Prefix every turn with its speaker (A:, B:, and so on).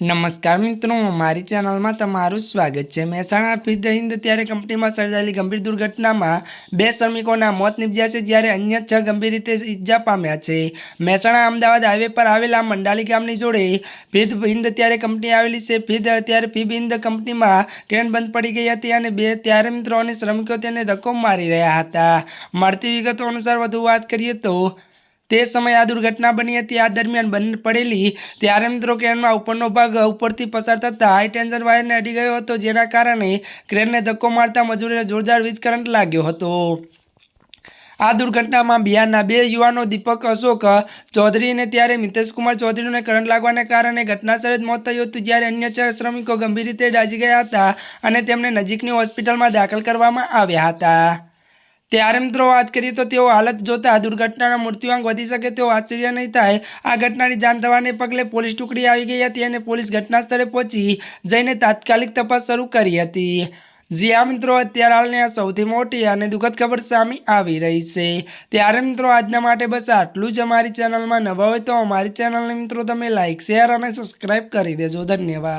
A: નમસ્કાર મિત્રો, મારી ચેનલમાં તમારું સ્વાગત છે. મહેસાણા ફિદ હિન્દ ત્યારે કંપનીમાં સર્જાયેલી ગંભીર દુર્ઘટનામાં બે શ્રમિકોના મોત નીપજ્યા છે, જ્યારે અન્ય છ ગંભીર રીતે ઈજા પામ્યા છે. મહેસાણા અમદાવાદ હાઈવે પર આવેલા મંડાલી ગામની જોડે ફિદ હિન્દ ત્યારે કંપની આવેલી છે. ફિદ ત્યારે ફિબ હિન્દ કંપનીમાં ક્રેન બંધ પડી ગઈ હતી અને બે ત્યારે મિત્રો અને શ્રમિકો તેને ધક્કો મારી રહ્યા હતા. મળતી વિગતો અનુસાર વધુ વાત કરીએ તો તે સમયે આ દુર્ઘટના બની હતી. આ દરમિયાન બંધ પડેલી ત્યારે મિત્રો ક્રેનમાં ઉપરનો ભાગ ઉપરથી પસાર થતાં હાઈ ટેન્શન વાયરને અડી ગયો હતો, જેના કારણે ક્રેનને ધક્કો મારતા મજૂરીને જોરદાર વીજ કરંટ લાગ્યો હતો. આ દુર્ઘટનામાં બિહારના બે યુવાનો, દીપક અશોક ચૌધરી અને ત્યારે મિતેશકુમાર ચૌધરીને કરંટ લાગવાને કારણે ઘટનાસ્થળે જ મોત થયું હતું, જ્યારે અન્ય ચાર શ્રમિકો ગંભીર રીતે દાઝી ગયા હતા અને તેમને નજીકની હોસ્પિટલમાં દાખલ કરવામાં આવ્યા હતા. ત્યારે મિત્રો વાત કરીએ તો તેઓ હાલત જોતા દુર્ઘટનાના મૃત્યુઆંક વધી શકે તેઓ આશ્ચર્ય નહીં થાય. આ ઘટનાની જાણ થવાને પગલે પોલીસ ટુકડી આવી ગઈ હતી અને પોલીસ ઘટના સ્થળે પહોંચી જઈને તાત્કાલિક તપાસ શરૂ કરી હતી. જી આ મિત્રો, અત્યારે હાલની આ સૌથી મોટી અને દુઃખદ ખબર સામે આવી રહી છે. ત્યારે મિત્રો આજના માટે બસ આટલું જ. અમારી ચેનલમાં નવા હોય તો અમારી ચેનલને મિત્રો તમે લાઇક શેર અને સબસ્ક્રાઈબ કરી દેજો. ધન્યવાદ.